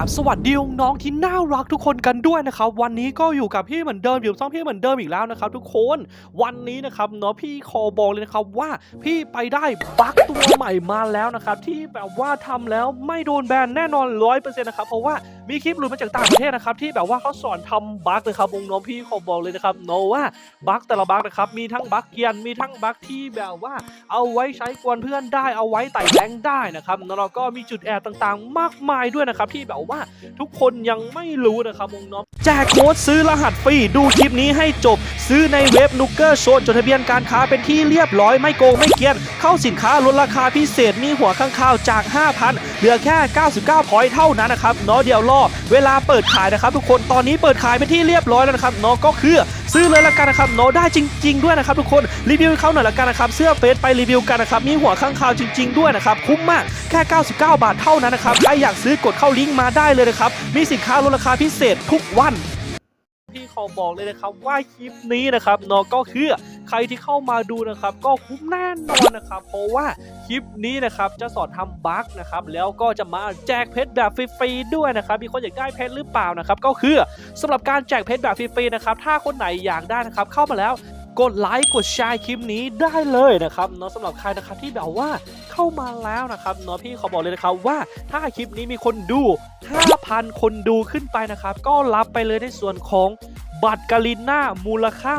ราบสวัสดีน้องที่น่ารักทุกคนกันด้วยนะครับ วันนี้ก็อยู่กับพี่เหมือนเดิมอยู่ซ่องพี่เหมือนเดิมอีกแล้วนะครับ ทุกคนวันนี้นะครับเนาะพี่ขอบอกเลยนะครับว่าพี่ไปได้บั๊กตัวใหม่มาแล้วนะครับที่แบบว่าทำแล้วไม่โดนแบนแน่นอนร้อยเปอร์เซ็นต์นะครับเพราะว่ามีคลิปหลุดมาจากต่างประเทศนะครับที่แบบว่าเขาสอนทำบั๊กนะครับวงน้องพี่ขอบอกเลยนะครับเนว่าบั๊กแต่ละบั๊กนะครับมีทั้งบั๊กเกียนมีทั้งบั๊กที่แบบว่า เอาไว้ใช้กวนเพื่อนได้เอาไว้ไต่แรงได้นะครับแล้วก็มีจุดแอบต่างๆ มากมายด้วยนะครับที่แบบว่าทุกคนยังไม่รู้นะครับวงน้องแจกโค้ดซื้อรหัสฟรีดูคลิปนี้ให้จบ ซื้อในเว็บนุกเกอร์โชนจดทะเบียนการค้าเป็นที่เรียบร้อยไม่โกงไม่เกียน เข้าสินค้าลดราคาพิเศษมีหัวข้างข่าวจาก 5,000เหลือแค่ 99พอยต์เท่านั้นนะครับเนาะเดี๋ยวรอเวลาเปิดขายนะครับ ทุกคนตอนนี้เปิดขายเป็นที่เรียบร้อยแล้วนะครับเนาะก็คือซื้อเลยละกันนะครับเนาะได้จริง ๆ ด้วยนะครับทุกคนรีวิวให้เขาหน่อยละกันนะครับเสื้อเฟซไปรีวิวกันนะครับมีหัวข้างข่าวจริง ๆ ด้วยนะครับคุ้มมากแค่ 99 บาทเท่านั้นนะครับใครอยากซื้อกดเข้าลิงก์มาได้เลยนะครับมีสินค้าลดราคาพิเศษทุกวันพี่ขอบอกเลยนะครับว่าคลิปนี้นะครับเนาะก็คือ ใครที่เข้ามาดูนะครับ ก็คุ้มแน่นอนนะครับ เพราะว่าคลิปนี้นะครับจะสอนทำบั๊กนะครับแล้วก็จะมาแจกเพชรแบบฟรีๆด้วยนะครับมีคนอยากได้เพชรหรือเปล่านะครับก็คือสำหรับการแจกเพชรแบบฟรีๆนะครับถ้าคนไหนอยากได้นะครับเข้ามาแล้วกดไลค์กดแชร์คลิปนี้ได้เลยนะครับเนาะสำหรับใครนะครับที่แบบว่าเข้ามาแล้วนะครับเนาะพี่ขอบอกเลยนะครับว่าถ้าคลิปนี้มีคนดู 5,000 คนดูขึ้นไปนะครับ ก็รับไปเลยในส่วนของ บัตรกาลิน่ามูลค่า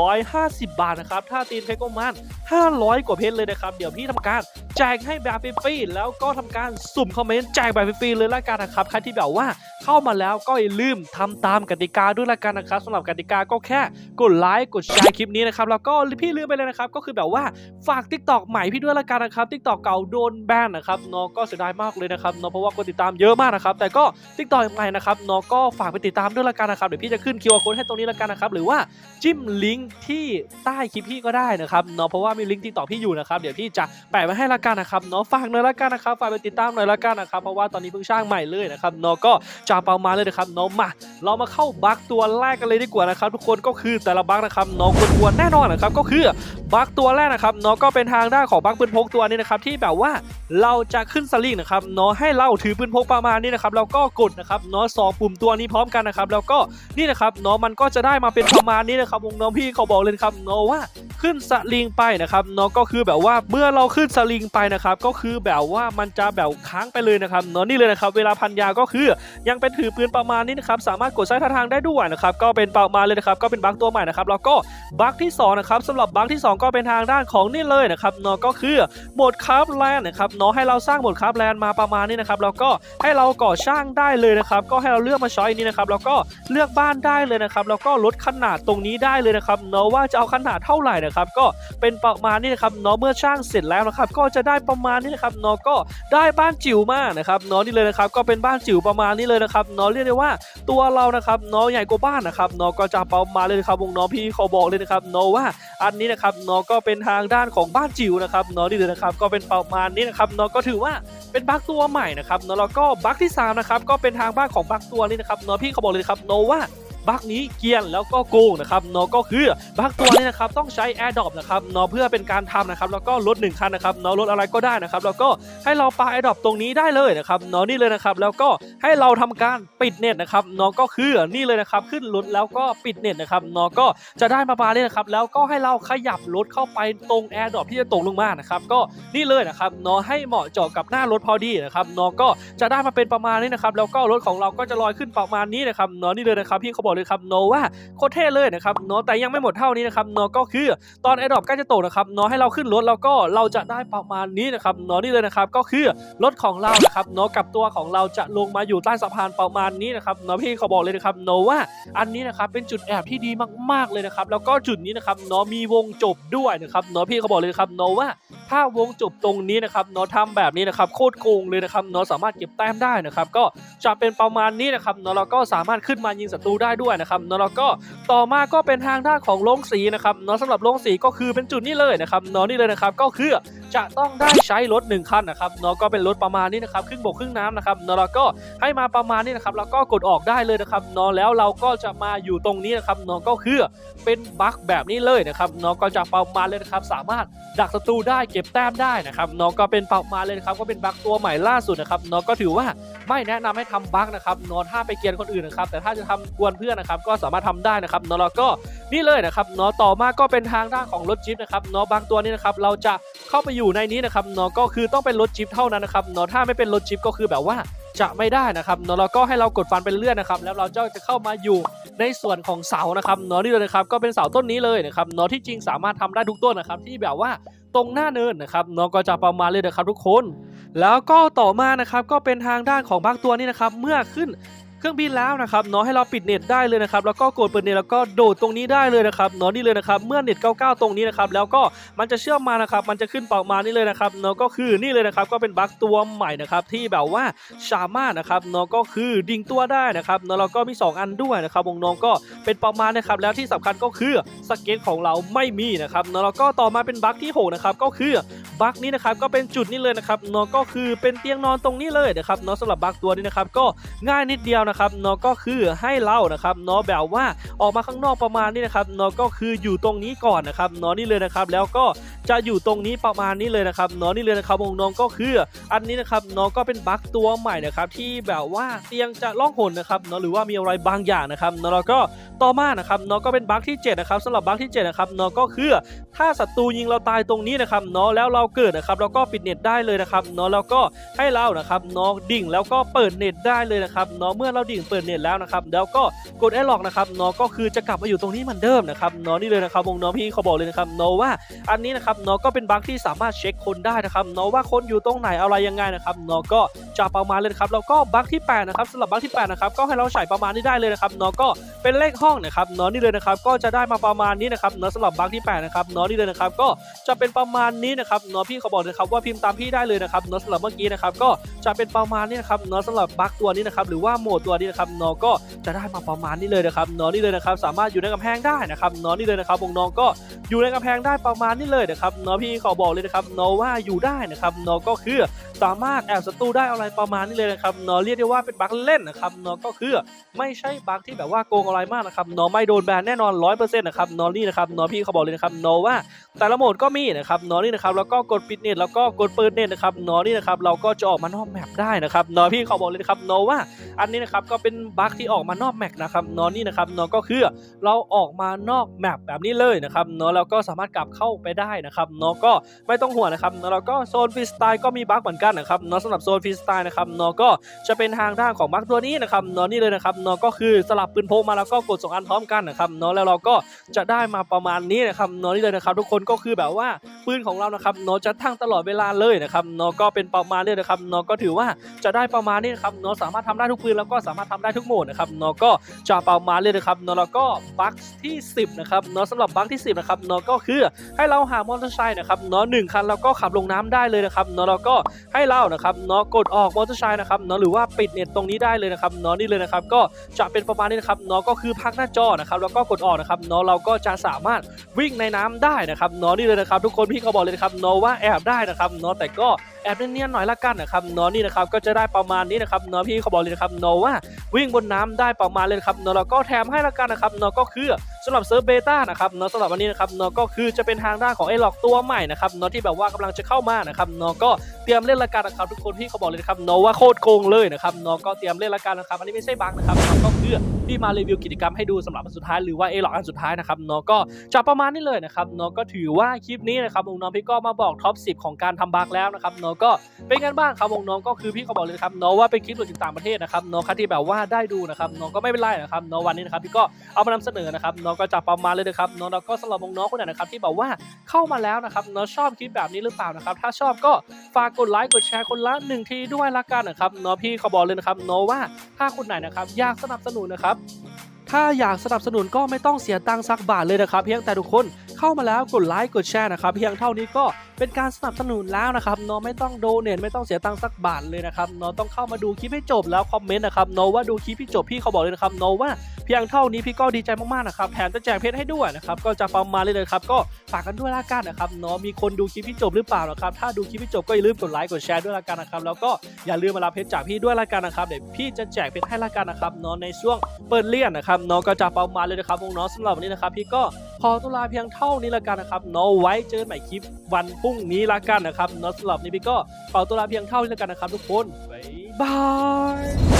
150 บาทนะครับ ถ้าตีนเพชรก็มัน500 กว่าเพชรเลยนะครับ เดี๋ยวพี่ทำการ แจกให้แบบฟรีๆแล้วก็ทำการสุ่มคอมเมนต์แจกแบบฟรีๆเลยละกันนะครับใครที่แบบว่าเข้ามาแล้วก็อย่าลืมทำตามกติกาด้วยละกันนะครับสำหรับกติกาก็แค่กดไลค์กดแชร์คลิปนี้นะครับแล้วก็พี่ลืมไปเลยนะครับก็คือแบบว่าฝาก Tik t o อกใหม่พี่ด้วยละกันนะครับ Tik t o อกเก่าโดนแบนนะครับเนาะก็เสียดายมากเลยนะครับเนาะเพราะว่าคนติดตามเยอะมากนะครับแต่ก็ Tik t o อกใหม่นะครับเนาะก็ฝากไปติดตามด้วยละกันนะครับเดี๋ยวพี่จะขึ้น QR code ให้ตรงนี้ละกันนะครับหรือว่าจิ้มลิงก์ที่ใต้คลิปพี่ก็ได้นะครับเนาะเพราะว่ามีลิงก์ Tik t o อกพี่อยู่นะครับเดี๋ยวพี่จะแปะไว้ให้ละกันนะครับเนาะฝากหน่อยละกันนะครับฝากไปติดตามหน่อยละกันนะครับเพราะว่าตอนนี้เพิ่งสร้างใหม่เลยนะครับเนาะก็จะประมาเลยนะครับเนาะมาเรามาเข้าบั๊กตัวแรกกันเลยดีกว่านะครับทุกคนก็คือแต่ละบั๊กนะครับเนาะควรแน่นอนนะครับก็คือบั๊กตัวแรกนะครับเนาะก็เป็นทางด้านของบั๊กปืนพกตัวนี้นะครับที่แบบว่าเราจะขึ้นสลิงนะครับเนาะให้เราถือปืนพกประมาณนี้นะครับแล้วก็กดนะครับเนาะสองปุ่มตัวนี้พร้อมกันนะครับแล้วก็นี่นะครับเนาะมันก็จะได้มาเป็นประมาณนี้นะครับวงน้องพี่เขาบอกเลยนครับเนาะว่าขึ้นสลิงไปนะครับเนาะก็คือแบบว่าเมื่อเราขึ้นสลิงไปนะครับก็คือแบบว่ามันจะแบบค้างไปเลยนะครับเนาะนี่เลยนะครับเวลาพันยาก็คือยังเป็นถือปืนประมาณนี้นะครับสามารถกดซ้ายท่าทางได้ด้วยนะครับก็เป็นประมาณเลยนะครับก็เป็นบั๊กตัวใหม่นะครับแล้วก็บั๊กที่สองนะครับสำหรับบั๊กที่สองก็เป็นทางด้านของนี่เลยนะครับเนาะก็คือโหมดคราฟแลนด์นะครับเนาะให้เราสร้างโหมดคราฟแลนด์มาประมาณนี้นะครับแล้วก็ให้เราก่อสร้างได้เลยนะครับก็ให้เราเลือกมาช้อยนี้นะครับแล้วก็เลือกบ้านได้เลยนะครับแล้วก็ลดขนาดตรงนี้ได้เลยนะครับเนาะว่าจะเอาขนาดเท่าไหร่นะครับก็เป็นประมาณนี้นะครับเนาะเมื่อสร้างเสร็จแล้วนะครับก็จะได้ประมาณนี้นะครับเนาะก็ได้บ้านจิ๋วมากนะครับเนาะนี่เลยนะครับก็เป็นบ้านจิ๋วประมาณนี้เลยนะครับเนาะเรียกได้ว่าตัวเรานะครับเนาะใหญ่กว่าบ้านนะครับเนาะก็จะประมาณเลยนะครับวงน้องพี่เขาบอกเลยนะครับเนาะว่าอันนี้นะครับเนาะก็เป็นทางด้านของบ้านจิ๋วนะครับเนาะนี่เลยนะครับก็เป็นประมาณนี้นะครับเนาะก็ถือว่าเป็นบั๊กตัวใหม่นะครับเนาะแล้วก็บั๊กที่สามนะครับก็เป็นทางบ้านของบั๊กตัวนี้นะครับเนาะพี่เขาบอกเลยครับเนาะว่า บั๊กนี้เกียนแล้วก็โกงนะครับเนาะก็คือบั๊กตัวนี้นะครับต้องใช้ Air d r o p นะครับเนาะเพื่อเป็นการทำนะครับแล้วก็ลด1คันนะครับเนาะลดอะไรก็ได้นะครับแล้วก็ให้เราปา Air d r o p ตรงนี้ได้เลยนะครับเนาะนี่เลยนะครับแล้วก็ให้เราทำการปิดเน็ตนะครับเนาะก็คือนี่เลยนะครับขึ้นรถแล้วก็ปิดเน็ตนะครับเนาะก็จะได้มาปาเลยนะครับแล้วก็ให้เราขยับรถเข้าไปตรง Air d r o p ที่จะตกลงมานะครับก็นี่เลยนะครับเนาะให้เหมาะเจาะกับหน้ารถพอดีนะครับเนาะก็จะได้มาเป็นประมาณนี้นะครับแล้วก็รถของเราก็จะลอยขึ้นประมาณนี้นะครับเนาะนี่เลยนะครับพี่เขาบอกเลยครับเนว่าโคตรเท่เลยนะครับเนาะแต่ยังไม่หมดเท่านี้นะครับเนาะก็คือตอนไอดอปใกล้จะตกนะครับเนาะให้เราขึ้นรถแล้วก็เราจะได้ประมาณนี้นะครับเนาะนี่เลยนะครับก็คือรถของเรานะครับเนาะกับตัวของเราจะลงมาอยู่ใต้สะพานประมาณนี้นะครับเนาะพี่เขาบอกเลยนะครับเนาะว่าอันนี้นะครับเป็นจุดแอบที่ดีมากๆเลยนะครับแล้วก็จุดนี้นะครับเนาะมีวงจบด้วยนะครับเนาะพี่เขาบอกเลยนะครับเนาะว่า ถ้าวงจบตรงนี้นะครับเนาะทำแบบนี้นะครับโคตรโกงเลยนะครับเนาะสามารถเก็บแต้มได้นะครับก็จะเป็นประมาณนี้นะครับเนาะเราก็สามารถขึ้นมายิงศัตรูได้ด้วยนะครับเนาะแล้วก็ต่อมาก็เป็นทางด้านของโรงสีนะครับเนาะสำหรับโรงสีก็คือเป็นจุดนี้เลยนะครับเนาะนี่เลยนะครับก็คือจะต้องได้ใช้รถหนึ่งคันนะครับเนาะก็เป็นรถประมาณนี้นะครับครึ่งบกครึ่งน้ำนะครับเนาะแล้วก็ให้มาประมาณนี้นะครับแล้วก็กดออกได้เลยนะครับเนาะแล้วเราก็จะมาอยู่ตรงนี้นะครับเนาะก็คือเป็นบั๊กแบบนี้เลยนะครับเนาะก็จะประมาณเลยนะครับสามารถดักศัตรูได้เก็บแต้มได้นะครับเนาะก็เป็นปรับมาเลยนะครับก็เป็นบั๊กตัวใหม่ล่าสุดนะครับเนาะก็ถือว่าไม่แนะนำให้ทำบั๊กนะครับเนาะถ้าไปเกียนคนอื่นนะครับแต่ถ้าจะทำกวนเพื่อนนะครับก็สามารถทำได้นะครับเนาะแล้วก็นี่เลยนะครับเนาะต่อมาก็เป็นทางด้านของรถจิ๊บนะครับเนาะบางตัวนี้นะครับเราจะเข้าไปอยู่ในนี้นะครับเนาะก็คือต้องเป็นรถจิ๊บเท่านั้นนะครับเนาะถ้าไม่เป็นรถจิ๊บก็คือแบบว่าจะไม่ได้นะครับเนาะแล้วก็ให้เรากดฟันเป็นเลื่อนนะครับ แล้วเราจะเข้ามาอยู่ในส่วนของเสานะครับเนาะนี่เลยนะครับก็เป็นเสาต้นนี้เลยนะครับเนาะที่จริงสามารถทำได้ทุกต้นนะครับที่แบบว่า ตรงหน้าเนินนะครับน้องก็จะประมาณเลยนะครับทุกคน แล้วก็ต่อมานะครับก็เป็นทางด้านของบางตัวนี่นะครับ เมื่อขึ้น เครื่องบินแล้วนะครับเนาะให้เราปิดเน็ตได้เลยนะครับแล้วก็กดเปิดเน็ตแล้วก็โดดตรงนี้ได้เลยนะครับเนาะนี่เลยนะครับเมื่อเน็ต 99 ตรงนี้นะครับแล้วก็มันจะเชื่อมมานะครับมันจะขึ้นประมานี้เลยนะครับเนาะก็คือนี่เลยนะครับก็เป็นบั๊กตัวใหม่นะครับที่แบบว่าสามารถนะครับเนาะก็คือดิ่งตัวได้นะครับเนาะแล้วก็มี 2 อันด้วยนะครับวงน้องก็เป็นประมาณนะครับแล้วที่สำคัญก็คือสเก็ตของเราไม่มีนะครับเนาะแล้วก็ต่อมาเป็นบั๊กที่หกนะครับก็คือบั๊กนี้นะครับก็เป็นจุดนี้เลยนะครับเนาะก็คือเป็นเตียงนอนตรงนี้เลยนะครับเนาะสำหรับบั๊กตัวนี้นะครับก็ง่ายนิดเดียวนะครับเนาะก็คือให้เรานะครับเนาะแบบว่าออกมาข้างนอกประมาณนี้นะครับเนาะก็คืออยู่ตรงนี้ก่อนนะครับเนาะนี่เลยนะครับ แล้วก็จะอยู่ตรงนี้ประมาณนี้เลยนะครับเนาะนี่เลยนะครับวงน้องก็คือ อันนี้นะครับเนาะก็เป็นบั๊กตัวใหม่นะครับที่แบบว่าเตียงจะล่องหนนะครับเนาะหรือว่ามีอะไรบางอย่างนะครับเนาะแล้วก็ต่อมานะครับเนาะก็เป็นบั๊กที่7นะครับสำหรับบั๊กที่7นะครับเนาะก็คือ ถ้าศัตรูยิงเราตายตรงนี้นะครับเนาะแล้วเราเกิดนะครับแล้วก็ปิดเน็ตได้เลยนะครับเนาะแล้วก็ให้เรานะครับเนาะดิ่งแล้วก็เปิดเน็ตได้เลยนะครับเนาะเมื่อเราดิ่งเปิดเน็ตแล้วนะครับแล้วก็กดไอ้ล็อกนะครับเนาะก็คือจะกลับมาอยู่ตรงนี้เหมือนเดิมนะครับเนาะนี่เลยนะครับวงน้องพี่เขาบอกเลยนะครับเนาะว่าอันนี้นะครับเนาะก็เป็นบั๊กที่สามารถเช็คคนได้นะครับเนาะว่าคนอยู่ตรงไหนอะไรยังไงนะครับเนาะก็จะประมาณเลยครับแล้วก็บั๊กที่แปดนะครับสำหรับบั๊กที่แปดนะครับก็ให้เราใส่ประมาณนี้ได้เลยนะครับเนาะก็เป็นเลขห้องนะครับเนาะนี่เลยนะครับก็จะได้มาประมาณนี้นะครับเนาะสำหรับบั๊กที่แปดนะครับเนาะนี่เลยนะครับก็จะเป็นประมาณนี้นะครับเนาะพี่เขาบอกเลยครับว่าพิมพ์ตามพี่ได้เลยนะครับเนาะสำหรับเมื่อกี้นะครับก็จะเป็นประมาณนี้นะครับเนาะสำหรับบั๊กตัวนี้นะครับหรือว่าโหมดตัวนี้นะครับเนาะก็จะได้มาประมาณนี้เลยนะครับเนาะนี่เลยนะครับสามารถอยู่ในกำแพงได้นะครับเนาะนี่เลยนะครับวงน้องก็อยู่ในกำแพงได้ประมาณนี้เลยนะครับเนาะพี่ขาบอกเลยนะครับเนาะว่าอยู่ได้นะครับเนาะก็คือสามารถแอบศัตรูได้อะไรประมาณนี้เลยนะครับเนาะเรียกได้ว่าเป็นบั๊กเล่นนะครับเนาะก็คือไม่ใช่บั๊กที่แบบว่าโกงอะไรมากนะครับเนาะไม่โดนแบนแน่นอน100%นะครับเนาะนี่นะครับเนาะพี่เขาบอกเลยนะครับเนาะว่าแต่ละโหมดก็มีนะครับเนาะนี่นะครับแล้วก็กดปิดเน็ตแล้วก็กดเปิดเน็ตนะครับเนาะนี่นะครับเราก็จะออกมานอกแมปได้นะครับเนาะพี่เขาบอกเลยนะครับเนาะว่าอันนี้นะครับครับก็เป็นบั๊กที่ออกมานอกแมปนะครับนาะนี่นะครับนาะก็คือเราออกมานอกแมปแบบนี้เลยนะครับเนาะเราก็สามารถกลับเข้าไปได้นะครับเนาะก็ไม่ต้องห่วงนะครับเนาะแล้วก็โซนฟรีสไตล์ก็มีบั๊กเหมือนกันนะครับเนาะสำหรับโซนฟรีสไตล์นะครับเนาะก็จะเป็นทางด้านของบั๊กตัวนี้นะครับเนาะนี่เลยนะครับเนาะก็คือสลับปืนพกมาแล้วก็กดสองอันพร้อมกันนะครับเนาะแล้วเราก็จะได้มาประมาณนี้นะครับเนาะนี่เลยนะครับทุกคนก็คือแบบว่าปืนของเรานะครับเนาะจะทั้งตลอดเวลาเลยนะครับเนาะก็เป็นประมาณนี้นะครับเนาะก็ถือว่าจะได้ประมาณนี้นะครับเนาะสามารถทำได้ทุกปืนแล้วก็สามารถทำได้ทุกโหมดนะครับเนาะก็จะประมาณเลยนะครับเนาะแล้วก็บัคที่ 10นะครับเนาะสำหรับบัคที่ 10นะครับเนาะก็คือให้เราหามอเตอร์ไซค์นะครับเนาะหนึ่งคันแล้วก็ขับลงน้ำได้เลยนะครับเนาะแล้วก็ให้เรานะครับเนาะกดออกมอเตอร์ไซค์นะครับเนาะหรือว่าปิดเน็ตตรงนี้ได้เลยนะครับเนาะนี่เลยนะครับก็จะเป็นประมาณนี้นะครับเนาะก็คือพักหน้าจอนะครับแล้วก็กดออกนะครับเนาะเราก็จะสามารถวิ่งในน้ำได้นะครับเนาะนี่เลยนะครับทุกคนพี่เขาบอกเลยนะครับเนาะว่าแอบได้นะครับเนาะแต่ก็ แอบเนียนๆหน่อยละกันนะครับเนาะนี่นะครับก็จะได้ประมาณนี้นะครับเนาะพี่เขาบอกเลยนะครับเนาะว่าวิ่งบนน้ำได้ประมาณเลยครับเนาะแล้วก็แถมให้ละกันนะครับเนาะก็คือ สำหรับเซิร์ฟเบต้านะครับเนาะสำหรับวันนี้นะครับเนาะก็คือจะเป็นทางด้านของไอ้หลอกตัวใหม่นะครับเนาะที่แบบว่ากำลังจะเข้ามานะครับเนาะก็เตรียมเล่นละกันนะครับทุกคนพี่เขาบอกเลยนะครับเนาะว่าโคตรโกงเลยนะครับเนาะก็เตรียมเล่นละกันนะครับอันนี้ไม่ใช่บังนะครับก็คือพี่มารีวิวกิจกรรมให้ดูสำหรับอันสุดท้ายหรือว่าไอ้หลอกอันสุดท้ายนะครับเนาะก็จะประมาณนี้เลยนะครับเนาะก็ถือว่าคลิปนี้นะครับวงน้องพี่ก็มาบอกท็อป 10 ของการทำบักแล้วนะครับเนาะก็เป็นกันบ้างครับวงน้องก็คือพี่เขาบอกเลยครับเนาะว่าเป็นคลิปจากต่างประเทศนะครับเนาะครที่แบบว่าได้ดูนะครับเนาะก็ไม่เป็นไรนะครับเนาะวันนี้นะครับพี่ก็เอามานำเสนอนะครับเนาะก็จะประมาณเลยนะครับเนาะแล้วก็สำหรับวงน้องคนไหนนะครับที่แบบว่าเข้ามาแล้วนะครับน้องชอบคลิปแบบนี้หรือเปล่านะครับถ้าชอบก็ฝากกดไลค์กดแชร์คนละหนึ่งทีด้วยละกันนะครับน้องพี่เขาบอกเลยนะครับน้องว่าถ้าคนไหนนะครับอยากสนับสนุนนะครับถ้าอยากสนับสนุนก็ไม่ต้องเสียตังค์สักบาทเลยนะครับ เพียงแต่ทุกคน เข้ามาแล้วกดไลค์กดแชร์นะครับเพียงเท่านี้ก็เป็นการสนับสนุนแล้วนะครับเนาะไม่ต้องโดเนทไม่ต้องเสียตังค์สักบาทเลยนะครับเนาะต้องเข้ามาดูคลิปให้จบแล้วคอมเมนต์นะครับเนาะว่าดูคลิปพี่จบพี่เขาบอกเลยนะครับเนาะว่าเพียงเท่านี้พี่ก็ดีใจมากๆนะครับแถมจะแจกเพชรให้ด้วยนะครับก็จะประมาณเลยเลยครับก็ฝากกันด้วยละกันนะครับเนาะมีคนดูคลิปพี่จบหรือเปล่านะครับถ้าดูคลิปพี่จบก็อย่าลืมกดไลค์กดแชร์ด้วยละกันนะครับแล้วก็อย่าลืมมารับเพชรจากพี่ด้วยละกันนะครับเดี๋ยวพี่จะแจกเพชรให้ละกันนะครับเนาะในช่วงเปิดเลี่ยนนะครับเนาะก็จะประมาณเลยนะครับวงน้องสำหรับวันนี้นะครับพี่ก็ อตัวลาเพียงเท่านี้ละกันนะครับเนาะไว้เจอกันใหม่คลิปวันพรุ่งนี้ละกันนะครับเนาะสำหรับนี้พี่ก็ขอตัวลาเพียงเท่านี้ละกันนะครับ ทุกคนบ๊ายบาย